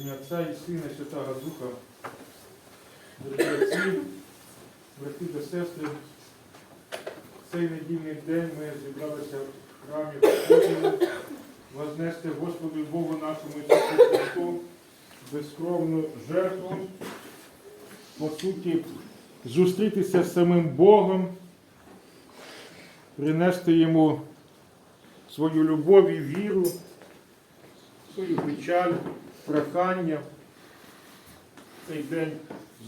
ім'я Отця і Сина, і Святого Духа. Дорогі отці, брати та сестри, в цей недільний день ми зібралися в храмі Господньому вознести Господу Богу нашому Ісусу Христу безкровну жертву, по суті, зустрітися з самим Богом, принести йому свою любов і віру, свою печаль, прохання. Цей день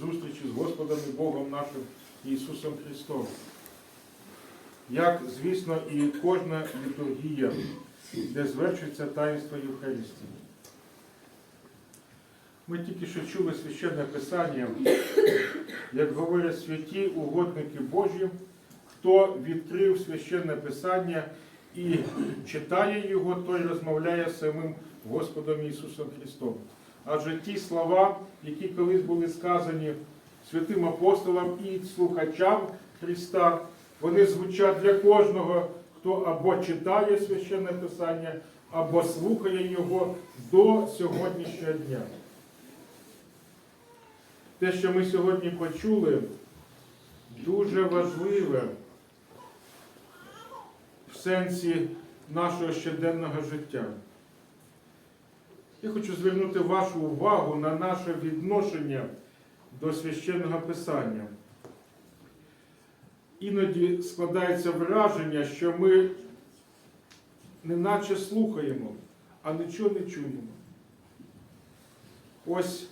зустрічі з Господом і Богом нашим Ісусом Христом. Як, звісно, і кожна літургія, де звершується таїнство Євхаристії. Ми тільки що чули священне Писання, як говорять святі угодники Божі, хто відкрив священне Писання і читає його, той розмовляє з самим Господом Ісусом Христом. Адже ті слова, які колись були сказані святим апостолам і слухачам Христа, вони звучать для кожного, хто або читає священне Писання, або слухає його до сьогоднішнього дня. Те, що ми сьогодні почули, дуже важливе в сенсі нашого щоденного життя. Я хочу звернути вашу увагу на наше відношення до священного писання. Іноді складається враження, що ми неначе слухаємо, а нічого не чуємо. Ось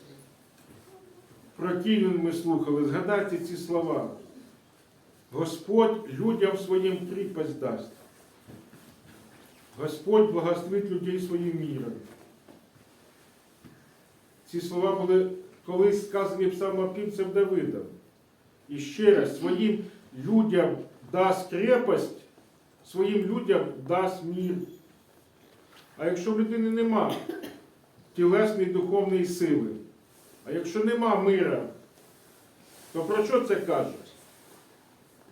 про Київ ми слухали, згадайте ці слова. Господь людям своїм кріпость дасть. Господь благословить людей своїм міром. Ці слова були колись сказані псалмопівцем Давидом. І ще раз, своїм людям дасть крепость, своїм людям дасть мір. А якщо в людини нема тілесної духовної сили, а якщо нема мира, то про що це каже?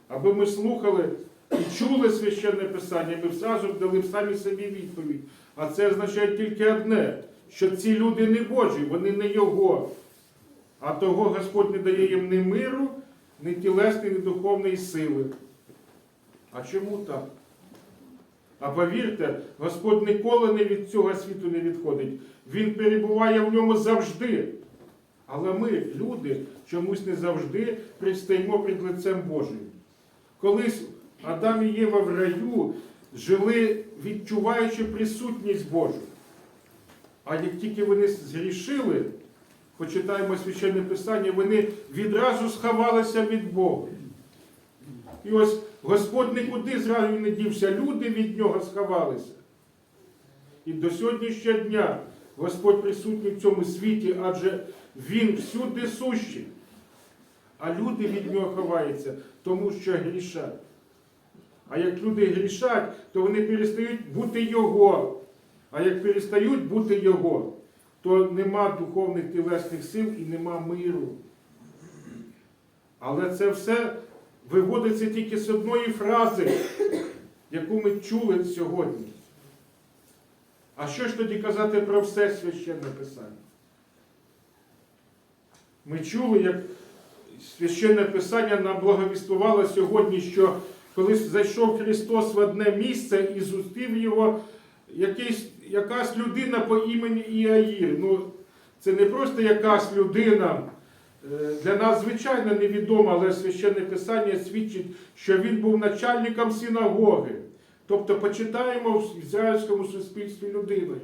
Аби ми слухали і чули священне писання, ми зразу дали самі собі відповідь. А це означає тільки одне, що ці люди не Божі, вони не Його. А того Господь не дає їм ні миру, ні тілесної, ні духовної сили. А чому так? А повірте, Господь ніколи не від цього світу не відходить. Він перебуває в ньому завжди. Але ми, люди, чомусь не завжди предстаємо перед лицем Божим. Колись Адам і Єва в раю жили, відчуваючи присутність Божу. А як тільки вони згрішили, почитаємо священне писання, вони відразу сховалися від Бога. І ось Господь нікуди зразу не дівся, люди від нього сховалися. І до сьогоднішнього дня Господь присутній в цьому світі, адже Він всюди сущий. А люди від нього ховаються, тому що грішать. А як люди грішать, то вони перестають бути Його. А як перестають бути Його, то нема духовних тілесних сил і нема миру. Але це все виводиться тільки з одної фрази, яку ми чули сьогодні. А що ж тоді казати про все священне писання? Ми чули, як священне писання нам благовістувало сьогодні, що коли зайшов Христос в одне місце і зустрів його якийсь, якась людина по імені Іаїр. Ну, це не просто якась людина. е, Для нас, звичайно, невідомо, але священне писання свідчить, що він був начальником синагоги. Тобто почитаємо в ізраїльському суспільстві людиною.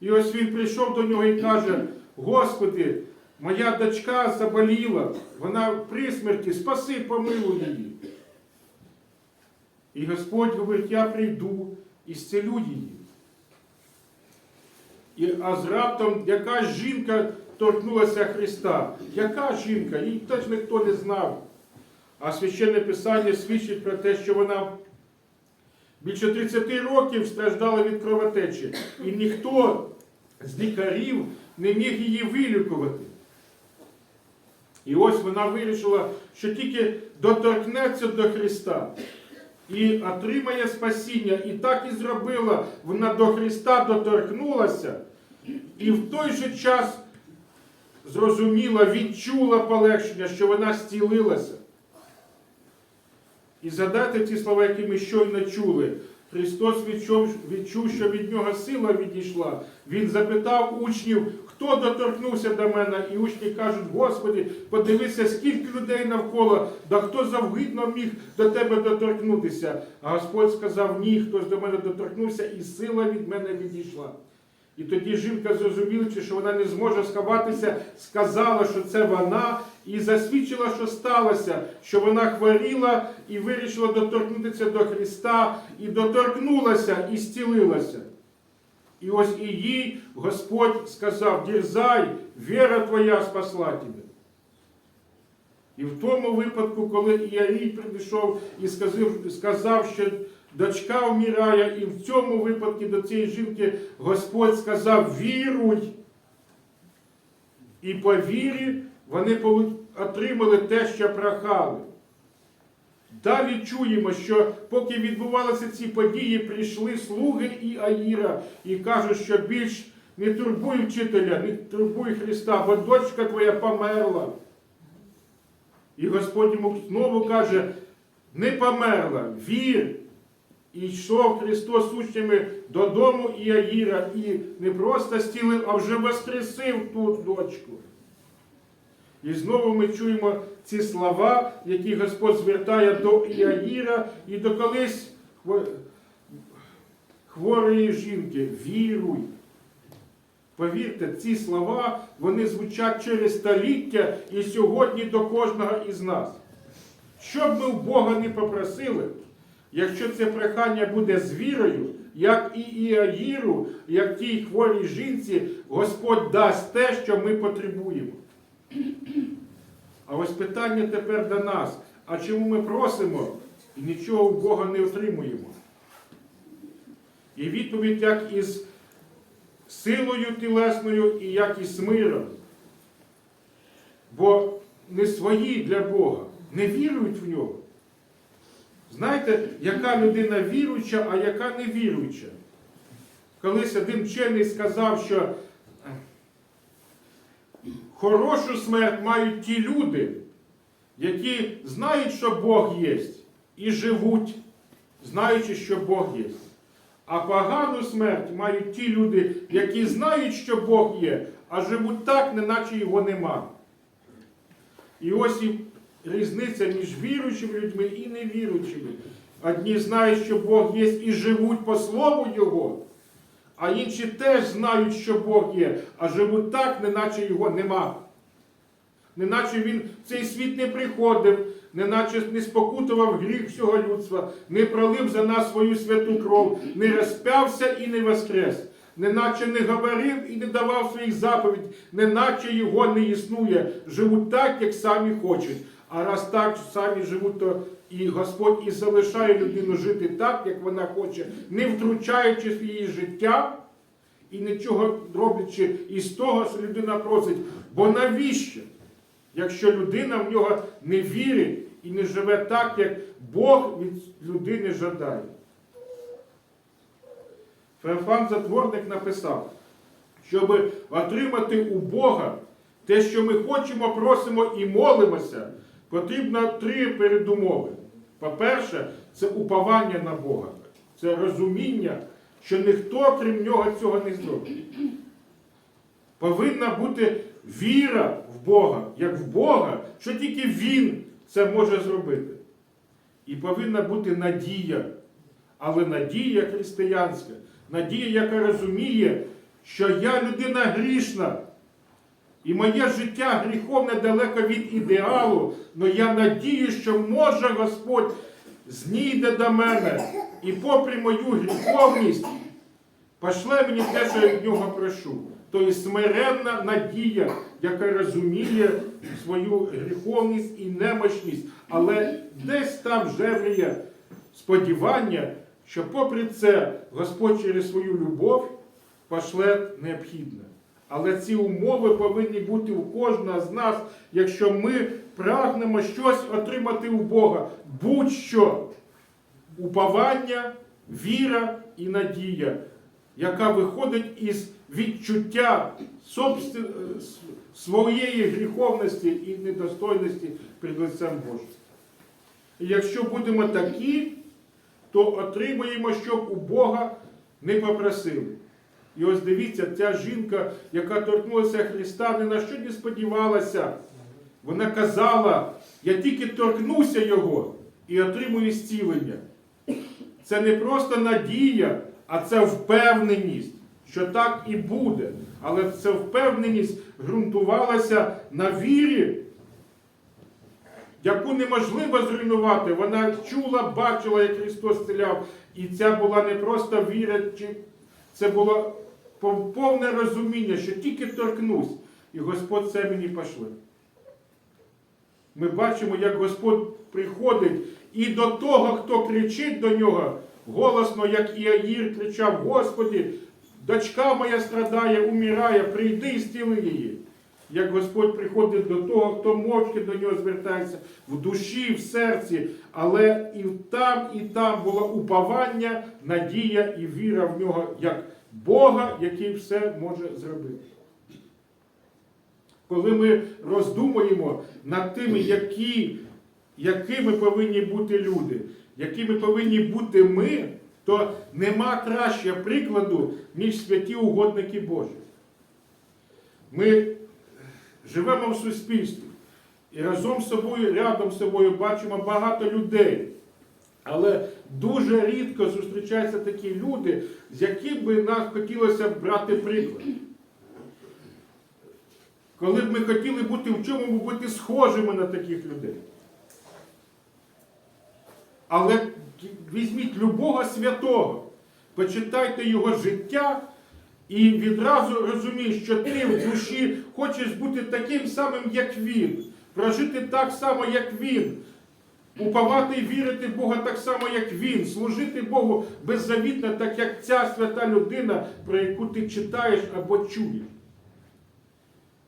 І ось він прийшов до нього і каже: Господи, моя дочка заболіла, вона при смерті, спаси, помилуй її. І Господь говорить, я прийду і зцілю її. І, а з раптом якась жінка торкнулася Христа. Яка жінка? Її теж ніхто не знав. А священне писання свідчить про те, що вона більше 30 років страждала від кровотечі. І ніхто з лікарів не міг її вилікувати. І ось вона вирішила, що тільки доторкнеться до Христа і отримає спасіння. І так і зробила. Вона до Христа доторкнулася і в той же час зрозуміла, відчула полегшення, що вона зцілилася. І згадайте ті слова, які ми щойно чули. Христос відчув, відчув, що від нього сила відійшла. Він запитав учнів, хто доторкнувся до мене, і учні кажуть, Господи, подивися, скільки людей навколо, да хто завгідно міг до тебе доторкнутися. А Господь сказав, ні, хтось до мене доторкнувся, і сила від мене відійшла. І тоді жінка, зрозумівши, що вона не зможе сховатися, сказала, що це вона, і засвідчила, що сталося, що вона хворіла і вирішила доторкнутися до Христа, і доторкнулася, і зцілилася. І ось і їй Господь сказав: дірзай, віра твоя спасла тебе. І в тому випадку, коли Іарій прийшов і сказав, що дочка вмирає, і в цьому випадку до цієї жінки Господь сказав: віруй. І по вірі вони отримали те, що прохали. Далі чуємо, що поки відбувалися ці події, прийшли слуги і Аїра і кажуть, що більш не турбуй вчителя, не турбуй Христа, бо дочка твоя померла. І Господь йому знову каже, не померла, вір. І йшов Христос учнями додому і Аїра, і не просто стілив, а вже воскресив ту дочку. І знову ми чуємо ці слова, які Господь звертає до Іаїра і до колись хворої жінки. Віруй. Повірте, ці слова вони звучать через століття і сьогодні до кожного із нас. Що б ми в Бога не попросили, якщо це прохання буде з вірою, як і Іаїру, як тій хворій жінці, Господь дасть те, що ми потребуємо. А ось питання тепер до нас. А чому ми просимо і нічого у Бога не отримуємо? І відповідь як із силою тілесною і як із миром. Бо не свої для Бога, не вірують в нього. Знаєте, яка людина віруюча, а яка не віруюча? Колись один вчений сказав, що хорошу смерть мають ті люди, які знають, що Бог є, і живуть, знаючи, що Бог є. А погану смерть мають ті люди, які знають, що Бог є, а живуть так, неначе його нема. І ось і різниця між віруючими людьми і невіруючими. Одні знають, що Бог є і живуть по слову Його, а інші теж знають, що Бог є, а живуть так, неначе його нема. Неначе він в цей світ не приходив, неначе не спокутував гріх всього людства, не пролив за нас свою святу кров, не розп'явся і не воскрес, неначе не говорив і не давав своїх заповідей, неначе його не існує, живуть так, як самі хочуть. А раз так самі живуть, то і Господь і залишає людину жити так, як вона хоче, не втручаючи в її життя і нічого роблячи із того, що людина просить. Бо навіщо? Якщо людина в нього не вірить і не живе так, як Бог від людини жадає. Феофан Затворник написав, щоб отримати у Бога те, що ми хочемо, просимо і молимося, потрібно три передумови. По-перше, це уповання на Бога, це розуміння, що ніхто, крім нього, цього не зробить. Повинна бути віра в Бога, як в Бога, що тільки Він це може зробити. І повинна бути надія, але надія християнська, надія, яка розуміє, що я людина грішна, і моє життя гріховне далеко від ідеалу, але я надію, що може Господь знійде до мене і попри мою гріховність пошле мені те, що я від нього прошу. Тобто смиренна надія, яка розуміє свою гріховність і немощність, але десь там жевріє сподівання, що попри це Господь через свою любов пошле необхідне. Але ці умови повинні бути у кожного з нас, якщо ми прагнемо щось отримати у Бога. Будь-що уповання, віра і надія, яка виходить із відчуття собствен- е, своєї гріховності і недостойності перед лицем Божим. І якщо будемо такі, то отримаємо, щоб у Бога не попросили. І ось дивіться, ця жінка, яка торкнулася Христа, ні на що не сподівалася. Вона казала, я тільки торкнуся Його і отримую зцілення. Це не просто надія, а це впевненість, що так і буде. Але ця впевненість ґрунтувалася на вірі, яку неможливо зруйнувати. Вона чула, бачила, як Христос стріляв. І ця була не просто віра, це пов- повне розуміння, що тільки торкнусь, і Господь це мені пошле. Ми бачимо, як Господь приходить і до того, хто кричить до нього, голосно, як Іаїр кричав: Господі, дочка моя страдає, умирає, прийди і стіли її. Як Господь приходить до того, хто мовчки до нього звертається в душі, в серці, але і там, і там було уповання, надія і віра в нього як Бога, який все може зробити. Коли ми роздумуємо над тим, які, якими повинні бути люди, якими повинні бути ми, то нема кращого прикладу, ніж святі угодники Божі. Ми живемо в суспільстві і разом з собою, рядом з собою бачимо багато людей. Але дуже рідко зустрічаються такі люди, з яких би нам хотілося брати приклад. Коли б ми хотіли бути в чому бути схожими на таких людей. Але візьміть любого святого, почитайте його життя і відразу розумієш, що ти в душі хочеш бути таким самим, як він, прожити так само, як він, уповати і вірити Бога так само, як він, служити Богу беззавітно, так як ця свята людина, про яку ти читаєш або чуєш.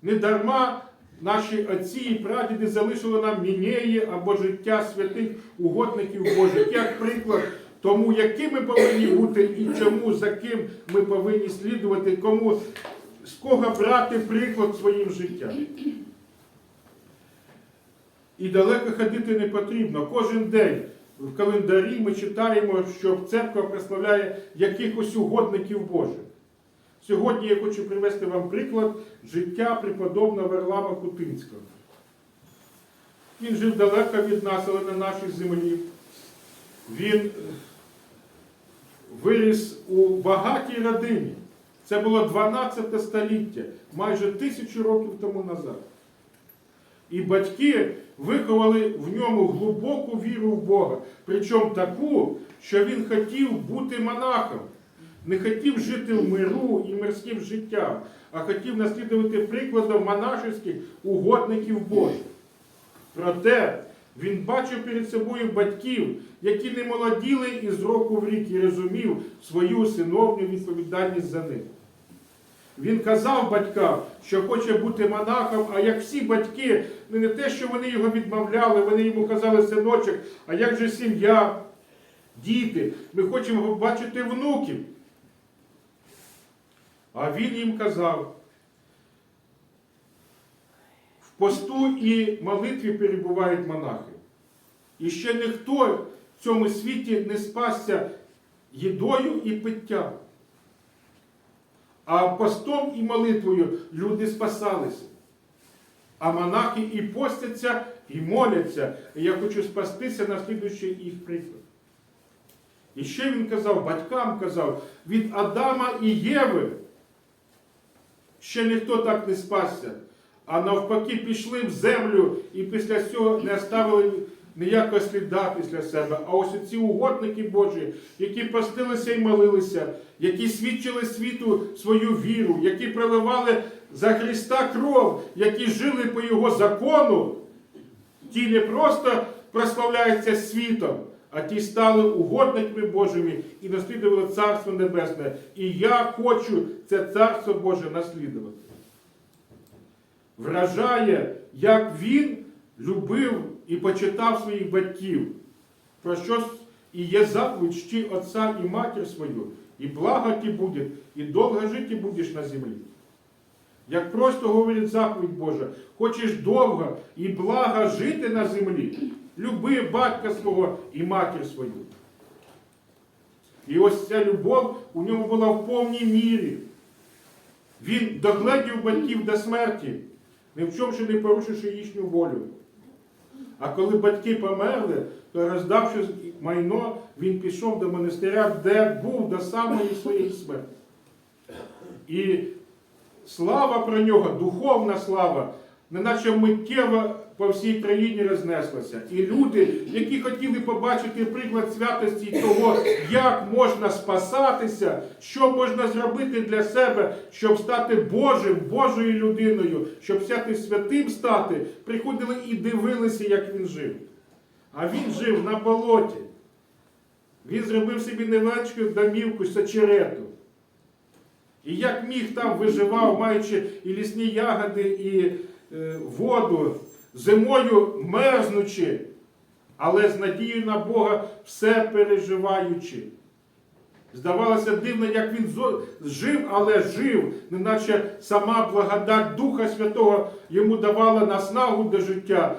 Не дарма наші отці і прадіди залишили нам мінеї або життя святих угодників Божих, як приклад тому, якими повинні бути і чому, за ким ми повинні слідувати, кому, з кого брати приклад своїм життям. І далеко ходити не потрібно. Кожен день в календарі ми читаємо, що церква прославляє якихось угодників Божих. Сьогодні я хочу привести вам приклад життя преподобного Варлама Кутинського. Він жив далеко від нас, але на нашій землі. Він е, виріс у багатій родині. Це було 12 століття, майже тисячу років тому назад. І батьки виховали в ньому глибоку віру в Бога, причому таку, що він хотів бути монахом, не хотів жити в миру і мирським життям, а хотів наслідувати прикладом монашеських угодників Божих. Проте він бачив перед собою батьків, які не молоділи із року в рік і розумів свою синовню відповідальність за них. Він казав батькам, що хоче бути монахом, а як всі батьки, ну, не те, що вони його відмовляли, вони йому казали синочок, а як же сім'я, діти, ми хочемо побачити внуків. А він їм казав, в посту і молитві перебувають монахи. І ще ніхто в цьому світі не спасся їдою і питтям. А постом і молитвою люди спасалися. А монахи і постяться, і моляться. Я хочу спастися, наслідуючи їх приклад. І ще він казав, батькам казав, від Адама і Єви ще ніхто так не спасся. А навпаки, пішли в землю і після цього не оставили ніякого сліда після себе. А ось ці угодники Божі, які постилися і молилися, які свідчили світу свою віру, які проливали за Христа кров, які жили по Його закону, ті не просто прославляються світом, а ті стали угодниками Божими і наслідували Царство Небесне. І я хочу це Царство Боже наслідувати. Вражає, як він любив і почитав своїх батьків, про що і є заповідь «Чти отця і матір свою, і благо ти буде, і довго жити будеш на землі. Як просто говорить заповідь Божа, хочеш довго і благо жити на землі, люби батька свого і матір свою. І ось ця любов у ньому була в повній мірі. Він догледів батьків до смерті, ні в чому ще не порушивши їхню волю. А коли батьки померли, то роздавши майно, він пішов до монастиря, де був до самої своєї смерті. І слава про нього, духовна слава, неначе миттєво по всій країні рознеслася. І люди, які хотіли побачити приклад святості того, як можна спасатися, що можна зробити для себе, щоб стати Божим, Божою людиною, щоб стати святим стати, приходили і дивилися, як він жив. А він жив на болоті. Він зробив собі невеличку домівку з очерету. І як міг там виживав, маючи і лісні ягоди, і е, воду, зимою мерзнучи, але з надією на Бога все переживаючи. Здавалося дивно, як він жив, але жив, неначе сама благодать Духа Святого йому давала наснагу до життя,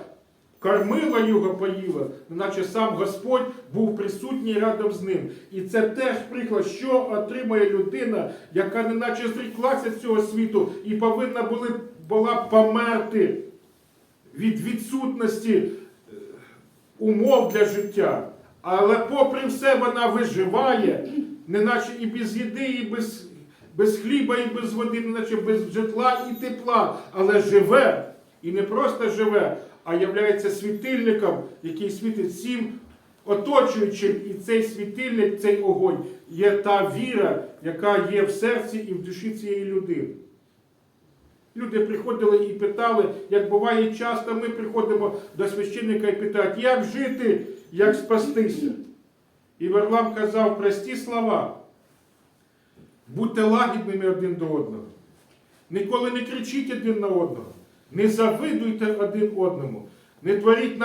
кормила його, поїла, неначе сам Господь був присутній рядом з ним. І це теж приклад, що отримує людина, яка неначе зріклася з цього світу і повинна була померти від відсутності е, умов для життя. Але попри все вона виживає, неначе і без їди, і без, без хліба, і без води, неначе без житла і тепла, але живе. І не просто живе, а являється світильником, який світить всім оточуючим. І цей світильник, цей огонь є та віра, яка є в серці і в душі цієї людини. Люди приходили і питали, як буває часто, ми приходимо до священника і питають, як жити, як спастися. І Варлам казав прості слова. Будьте лагідними один до одного. Ніколи не кричіть один на одного. Не завидуйте один одному. Не творіть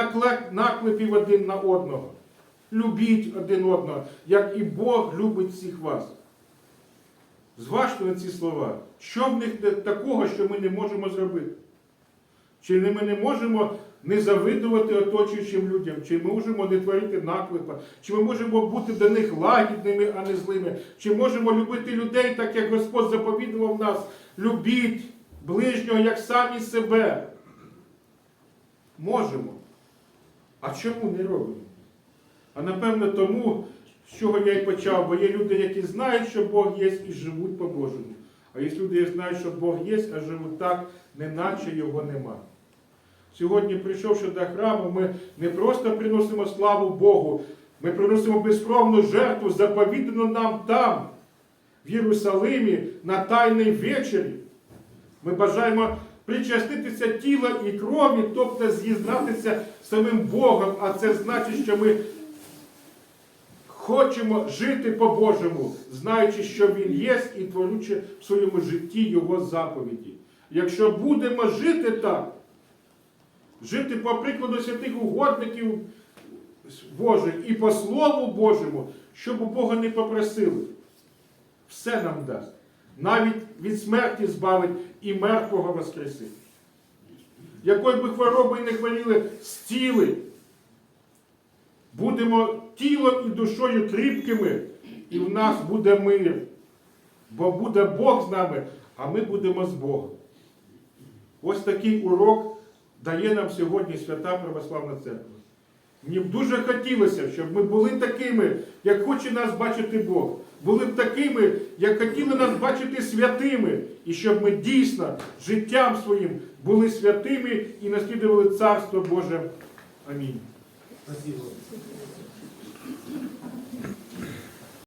наклепів один на одного. Любіть один одного, як і Бог любить всіх вас. Зважте на ці слова. Що в них такого, що ми не можемо зробити? Чи ми не можемо не завидувати оточуючим людям, чи ми можемо не творити наклепа, чи ми можемо бути до них лагідними, а не злими, чи можемо любити людей, так як Господь заповідував нас, любіть ближнього як самі себе. Можемо. А чому не робимо? А напевно тому, з чого я й почав, бо є люди, які знають, що Бог є, і живуть по-божому. А є люди, які знають, що Бог є, а живуть так, неначе його нема. Сьогодні, прийшовши до храму, ми не просто приносимо славу Богу, ми приносимо безкровну жертву, заповідану нам там, в Єрусалимі, на Тайній вечері. Ми бажаємо причаститися тіла і крові, тобто з'єднатися з самим Богом, а це значить, що ми хочемо жити по-божому, знаючи, що Він є, і творючи в своєму житті Його заповіді. Якщо будемо жити так, жити по прикладу святих угодників Божих і по Слову Божому, щоб у Бога не попросили, все нам дасть. Навіть від смерті збавить і мертвого воскресить. Якою би хворобою не хворіли, зцілить. Будемо тілом і душою кріпкими, і в нас буде мир. Бо буде Бог з нами, а ми будемо з Богом. Ось такий урок дає нам сьогодні Свята Православна Церква. Мені б дуже хотілося, щоб ми були такими, як хоче нас бачити Бог. Були б такими, як хотіли нас бачити святими, і щоб ми дійсно життям своїм були святими і наслідували Царство Боже. Амінь. Спасибо.